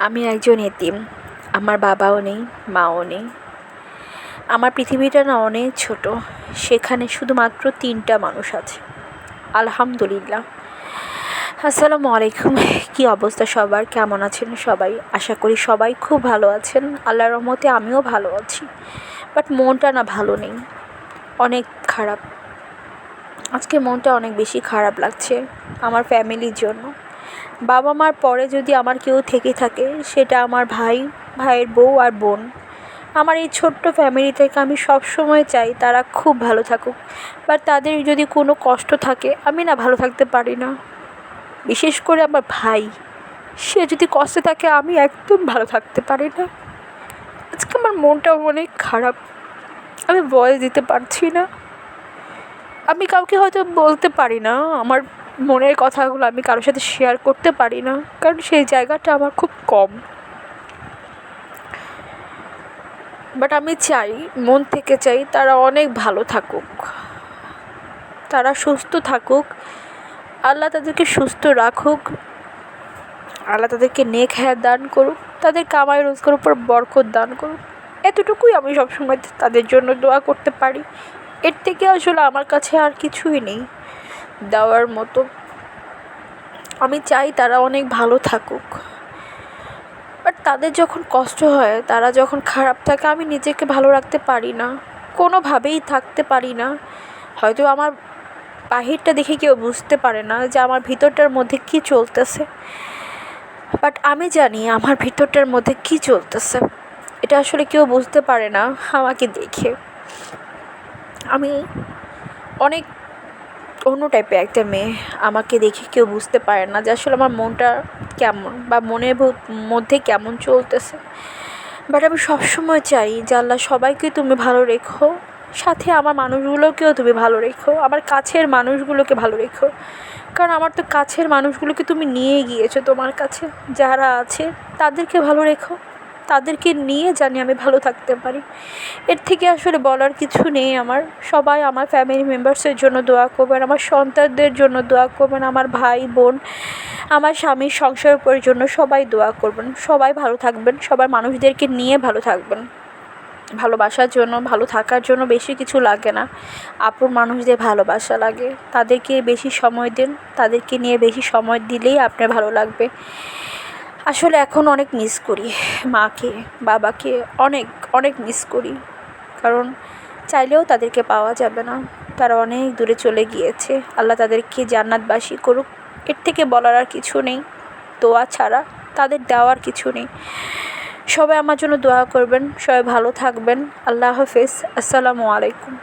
আমি একজন এতিম। আমার বাবাও নেই, মাও নেই। আমার পৃথিবীটা না অনেক ছোটো। সেখানে শুধুমাত্র তিনটা মানুষ আছে। আলহামদুলিল্লাহ। আসসালামু আলাইকুম। কী অবস্থা সবার? কেমন আছেন সবাই? আশা করি সবাই খুব ভালো আছেন। আল্লাহর রহমতে আমিও ভালো আছি। বাট মনটা না ভালো নেই। অনেক খারাপ। আজকে মনটা অনেক বেশি খারাপ লাগছে আমার ফ্যামিলির জন্য। বাবা মার পরে যদি আমার কেউ থেকে থাকে, সেটা আমার ভাই, ভাইয়ের বউ আর বোন। আমার এই ছোট্ট ফ্যামিলি থেকে আমি সব সময় চাই তারা খুব ভালো থাকুক। বাট তাদের যদি কোনো কষ্ট থাকে, আমি না ভালো থাকতে পারি না। বিশেষ করে আমার ভাই, সে যদি কষ্টে থাকে, আমি একদম ভালো থাকতে পারি না। আজকে আমার মনটা অনেক খারাপ। আমি ভয়েস দিতে পারছি না। আমি কাউকে হয়তো বলতে পারি না, আমার মনের কথাগুলো আমি কারোর সাথে শেয়ার করতে পারি না, কারণ সেই জায়গাটা আমার খুব কম। বাট আমি চাই, মন থেকে চাই তারা অনেক ভালো থাকুক। তারা সুস্থ থাকুক, আল্লাহ তাদেরকে সুস্থ রাখুক, আল্লাহ তাদেরকে নেক হ্যাঁ দান করুক, তাদের কামাই রোজগার উপর বরকত দান করুক। এতটুকুই আমি সবসময় তাদের জন্য দোয়া করতে পারি। এর থেকে আসলে আমার কাছে আর কিছুই নেই। দেওয়ার মতো। আমি চাই তারা অনেক ভালো থাকুক। বাট তাদের যখন কষ্ট হয়, তারা যখন খারাপ থাকে, আমি নিজেকে ভালো রাখতে পারি না। কোনোভাবেই থাকতে পারি না। হয়তো আমার বাহিরটা দেখে কেউ বুঝতে পারে না যে আমার ভিতরটার মধ্যে কী চলতেছে। বাট আমি জানি আমার ভিতরটার মধ্যে কী চলতেছে। এটা আসলে কেউ বুঝতে পারে না আমাকে দেখে। আমি অনেক অন্য টাইপের একটা মেয়ে। আমাকে দেখে কেউ বুঝতে পারে না যে আসলে আমার মনটা কেমন বা মনের মধ্যে কেমন চলতেছে। বাট আমি সবসময় চাই যে আল্লাহ সবাইকে তুমি ভালো রেখো, সাথে আমার মানুষগুলোকেও তুমি ভালো রেখো, আমার কাছের মানুষগুলোকে ভালো রেখো। কারণ আমার তো কাছের মানুষগুলোকে তুমি নিয়ে গিয়েছো তোমার কাছে। যারা আছে তাদেরকে ভালো রেখো। তাদেরকে নিয়ে জানি আমি ভালো থাকতে পারি। এর থেকে আসলে বলার কিছু নেই আমার। সবাই আমার ফ্যামিলি মেম্বার্সের জন্য দোয়া করবেন, আমার সন্তানদের জন্য দোয়া করবেন, আমার ভাই, বোন, আমার স্বামীর সংসারের জন্য সবাই দোয়া করবেন। সবাই ভালো থাকবেন, সবার মানুষদেরকে নিয়ে ভালো থাকবেন। ভালোবাসার জন্য, ভালো থাকার জন্য বেশি কিছু লাগে না। আপন মানুষদের ভালোবাসা লাগে। তাদেরকে বেশি সময় দিন, তাদেরকে নিয়ে বেশি সময় দিলেই আপনার ভালো লাগবে। আসলে এখন অনেক মিস করি। মাকে, বাবাকে অনেক অনেক মিস করি। কারণ চাইলেও তাদেরকে পাওয়া যাবে না। তারা অনেক দূরে চলে গিয়েছে। আল্লাহ তাদেরকে জান্নাতবাসী করুক। এর থেকে বলার আর কিছু নেই। দোয়া ছাড়া তাদের দেওয়ার কিছু নেই। সবাই আমার জন্য দোয়া করবেন। সবাই ভালো থাকবেন। আল্লাহ হাফেজ। আসসালামু আলাইকুম।